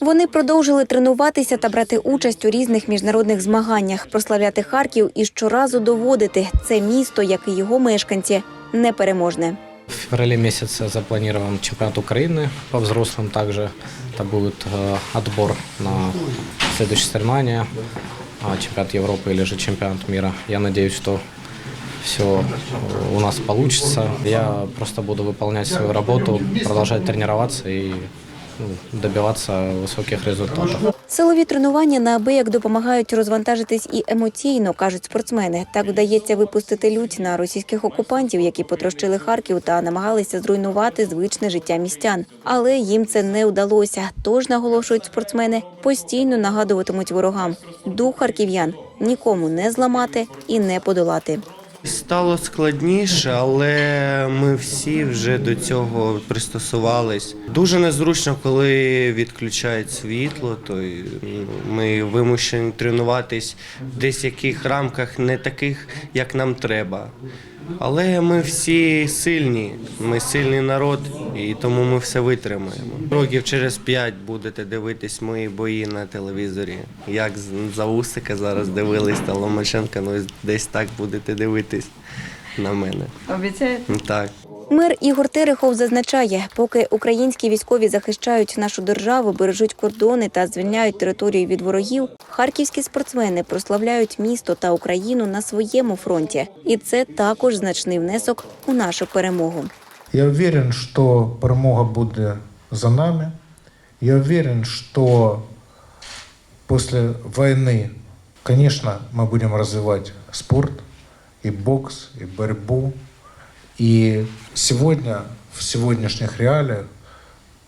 Вони продовжили тренуватися та брати участь у різних міжнародних змаганнях, прославляти Харків і щоразу доводити це місто, як і його мешканці, непереможне. В феврале месяце запланирован чемпионат Украины по взрослым также. Это будет э, отбор на следующее соревнование, а, чемпионат Европы или же чемпионат мира. Я надеюсь, что все у нас получится. Я просто буду выполнять свою работу, продолжать тренироваться и ну, добиваться высоких результатов. Силові тренування неабияк допомагають розвантажитись і емоційно, кажуть спортсмени. Так вдається випустити лють на російських окупантів, які потрощили Харків та намагалися зруйнувати звичне життя містян. Але їм це не вдалося. Тож наголошують спортсмени, постійно нагадуватимуть ворогам дух харків'ян нікому не зламати і не подолати. Стало складніше, але ми всі вже до цього пристосувались. Дуже незручно, коли відключають світло, то ну, ми вимушені тренуватись в десь яких рамках не таких, як нам треба. Але ми всі сильні, ми сильний народ, і тому ми все витримаємо. Років через п'ять будете дивитись мої бої на телевізорі. Як за Усика зараз дивились та Ломаченка, ну десь так будете дивитись на мене. Обіцяєте? Так. Мер Ігор Терехов зазначає, поки українські військові захищають нашу державу, бережуть кордони та звільняють територію від ворогів, харківські спортсмени прославляють місто та Україну на своєму фронті, і це також значний внесок у нашу перемогу. Я уверен, что перемога буде за нами. Я уверен, что после войны, конечно, мы будем развивать спорт, и бокс, и борьбу. И сегодня, в сегодняшних реалиях,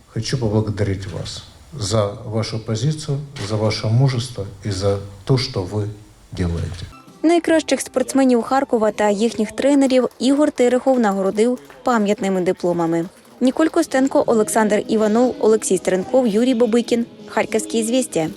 хочу поблагодарить вас за вашу позицию, за ваше мужество и за то, что вы делаете. Найкращих спортсменів Харкова та їхніх тренерів Ігор Терехов нагородив пам'ятними дипломами. Ніколь Костенко, Олександр Іванов, Олексій Стеренков, Юрій Бобикін. Харківські звістя.